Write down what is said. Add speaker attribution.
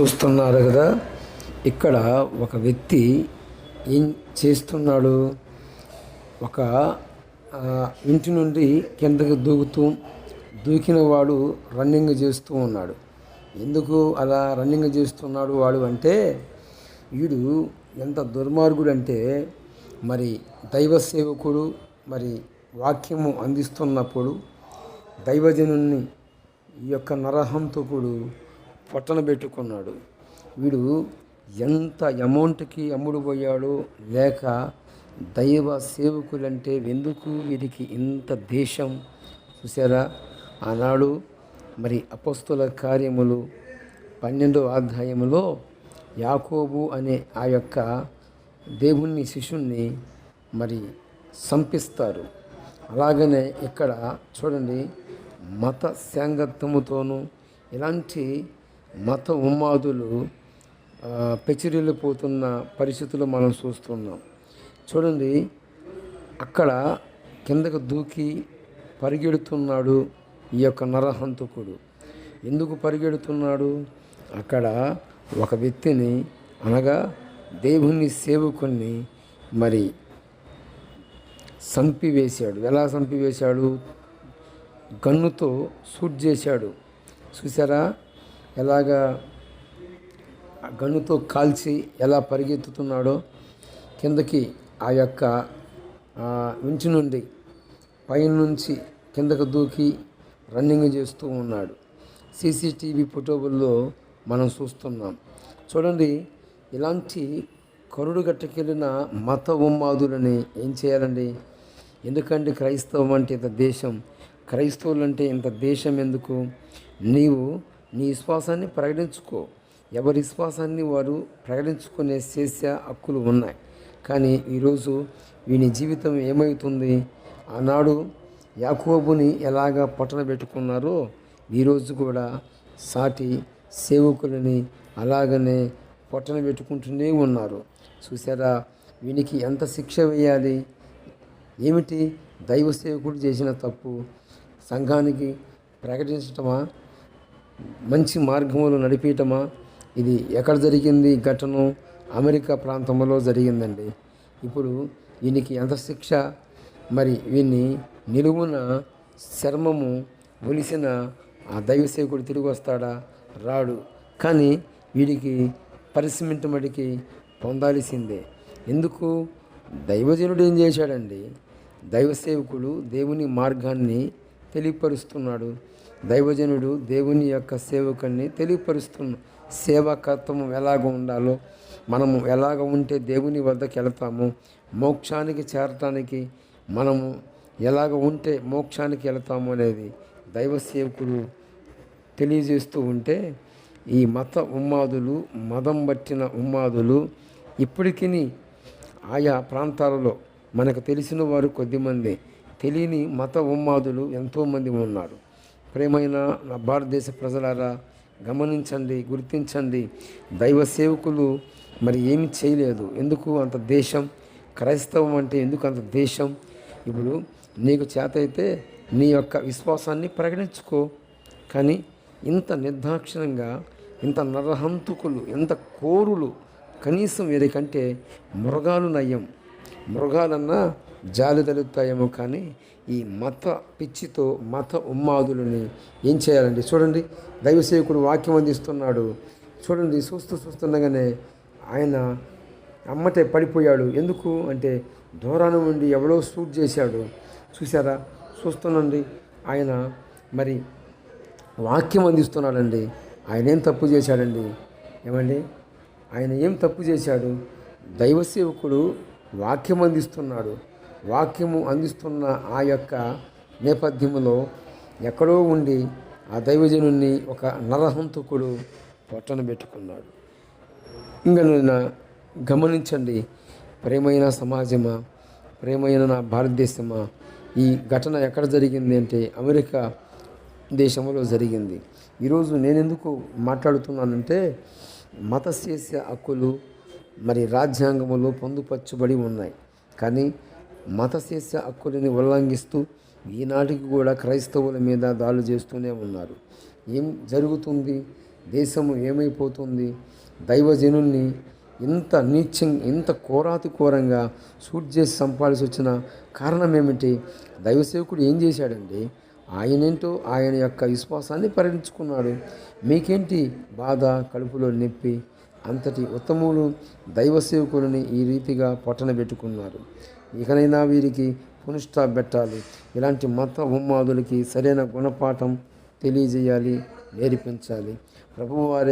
Speaker 1: చూస్తున్నారు కదా ఇక్కడ ఒక వ్యక్తి ఏం చేస్తున్నాడు? ఒక ఇంటి నుండి కిందకి దూకుతూ దూకిన వాడు రన్నింగ్ చేస్తూ ఉన్నాడు. ఎందుకు అలా రన్నింగ్ చేస్తున్నాడు వాడు అంటే వీడు ఎంత దుర్మార్గుడు అంటే మరి దైవ సేవకుడు మరి వాక్యము అందిస్తున్నప్పుడు దైవజనుని ఈ యొక్క నరహంతకుడు పొట్టన పెట్టుకున్నాడు. వీడు ఎంత అమౌంట్కి అమ్ముడుపోయాడో లేక దైవ సేవకులంటే ఎందుకు వీరికి ఇంత దేశం చూసారా ఆనాడు మరి అపస్తుల కార్యములు పన్నెండో అధ్యాయములో యాకోబు అనే ఆ యొక్క దేవుణ్ణి శిష్యుణ్ణి మరి సంపిస్తారు. అలాగనే ఇక్కడ చూడండి మత సాంగత్యముతోనూ ఇలాంటి మత ఉమ్మాదులు ఆ, పెచిరిల్లిపోతున్న పరిస్థితులు మనం చూస్తున్నాం. చూడండి అక్కడ కిందకు దూకి పరిగెడుతున్నాడు ఈ యొక్క నరహంతకుడు. ఎందుకు పరిగెడుతున్నాడు? అక్కడ ఒక వ్యక్తిని అనగా దేవుని సేవకుని మరి సంపివేశాడు ఎలా సంపివేశాడు గన్నుతో షూట్ చేశాడు. చూసారా ఎలాగా గనుతో గన్నుతో కాల్చి ఎలా పరిగెత్తుతున్నాడో కిందకి ఆ యొక్క ఇంచు నుండి పైనుంచి కిందకు దూకి రన్నింగ్ చేస్తూ ఉన్నాడు. సీసీటీవీ ఫోటోల్లో మనం చూస్తున్నాం. చూడండి ఇలాంటి కరుడు గట్టకెళ్ళిన మత ఉమ్మాదులని ఏం చేయాలండి? ఎందుకంటే క్రైస్తవం అంటే ఇంత దేశం? క్రైస్తవులు అంటే ఇంత దేశం ఎందుకు? నీవు నీ విశ్వాసాన్ని ప్రకటించుకో. ఎవరి విశ్వాసాన్ని వారు ప్రకటించుకునే చేసే హక్కులు ఉన్నాయి. కానీ ఈరోజు వీని జీవితం ఏమవుతుంది? ఆనాడు యాకోబుని ఎలాగ పట్టణ పెట్టుకున్నారో ఈరోజు కూడా సాటి సేవకులని అలాగనే పొట్టన పెట్టుకుంటూనే ఉన్నారు. చూసారా వీనికి ఎంత శిక్ష వేయాలి? ఏమిటి దైవ సేవకుడు చేసిన తప్పు? సంఘానికి ప్రకటించటమా? మంచి మార్గంలో నడిపించటమా ఇది ఎక్కడ జరిగింది ఘటన? అమెరికా ప్రాంతంలో జరిగిందండి. ఇప్పుడు వీనికి ఎంత శిక్ష? మరి వీన్ని నిలువున చర్మము ఒలిసిన ఆ దైవసేవకుడు తిరిగి వస్తాడా? రాడు. కానీ వీడికి పరిశ్రమింట మడికి పొందాల్సిందే. ఎందుకు? దైవజనుడు ఏం చేశాడండి? దైవ సేవకుడు దేవుని మార్గాన్ని తెలియపరుస్తున్నాడు. దైవజనుడు దేవుని యొక్క సేవకుని తెలియపరుస్తున్న సేవకత్వం ఎలాగ ఉండాలో మనము ఎలాగ ఉంటే దేవుని వద్దకు వెళతాము మోక్షానికి చేరటానికి మనము ఎలాగ ఉంటే మోక్షానికి వెళతాము అనేది దైవ సేవకుడు తెలియజేస్తూ ఉంటే ఈ మత ఉమ్మాదులు మదం పట్టిన ఉమ్మాదులు ఇప్పటికీ ఆయా ప్రాంతాలలో మనకు తెలిసిన వారు కొద్దిమంది. తెలియని మత ఉమ్మాదులు ఎంతోమంది ఉన్నారు. ప్రేమైన నా భారతదేశ ప్రజలారా గమనించండి గుర్తించండి. దైవ సేవకులు మరి ఏమి చేయలేదు. ఎందుకు అంత దేశం? క్రైస్తవం అంటే ఎందుకు అంత దేశం? ఇప్పుడు నీకు చేత అయితే నీ యొక్క విశ్వాసాన్ని ప్రకటించుకో. కానీ ఇంత నిర్దాక్షిణంగా ఇంత నరహంతుకులు ఇంత కోరులు కనీసం వీరికంటే మృగాలు నయం మృగాలన్నా జాలి తలుగుతాయేమో కానీ ఈ మత పిచ్చితో మత ఉమ్మాదులని ఏం చేయాలండి? చూడండి దైవసేవకుడు వాక్యం అందిస్తున్నాడు. చూడండి చూస్తూ చూస్తుండగానే ఆయన అమ్మటే పడిపోయాడు. ఎందుకు అంటే దూరాన నుండి ఎవడో షూట్ చేశాడు. చూసారా చూస్తున్నాండి ఆయన మరి వాక్యం అందిస్తున్నాడండి. ఆయన ఏం తప్పు చేశాడండి? ఏమండి? ఆయన ఏం తప్పు చేశాడు? దైవ సేవకుడు వాక్యం అందిస్తున్నాడు. వాక్యము అందిస్తున్న ఆ యొక్క నేపథ్యంలో ఎక్కడో ఉండి ఆ దైవజనుణ్ణి ఒక నరహంతకుడు పొట్టన పెట్టుకున్నాడు. ఇంకా నేను గమనించండి. ప్రేమైన సమాజమా? ప్రేమైన నా భారతదేశమా? ఈ ఘటన ఎక్కడ జరిగింది అంటే అమెరికా దేశంలో జరిగింది. ఈరోజు నేనెందుకు మాట్లాడుతున్నానంటే మత మతశేష హక్కులు మరి రాజ్యాంగములో పొందుపరచబడి ఉన్నాయి. కానీ మతశేష హక్కులని ఉల్లంఘిస్తూ ఈనాటికి కూడా క్రైస్తవుల మీద దాడులు చేస్తూనే ఉన్నారు. ఏం జరుగుతుంది? దేశము ఏమైపోతుంది? దైవజనుల్ని ఇంత నీచం ఇంత కోరాతి కోరంగా షూట్ చేసి చంపాల్సి వచ్చిన కారణం ఏమిటి? దైవసేవకుడు ఏం చేశాడండి ఆయనేంటో ఆయన యొక్క విశ్వాసాన్ని పరిగణించుకున్నాడు మీకేంటి బాధ కడుపులో నొప్పి? అంతటి ఉత్తములు దైవ సేవకులని ఈ రీతిగా పట్టణ పెట్టుకున్నారు. ఇకనైనా వీరికి పునిష్ట పెట్టాలి ఇలాంటి మత ఉమ్మాదులకి సరైన గుణపాఠం తెలియజేయాలి నేర్పించాలి. ప్రభువారే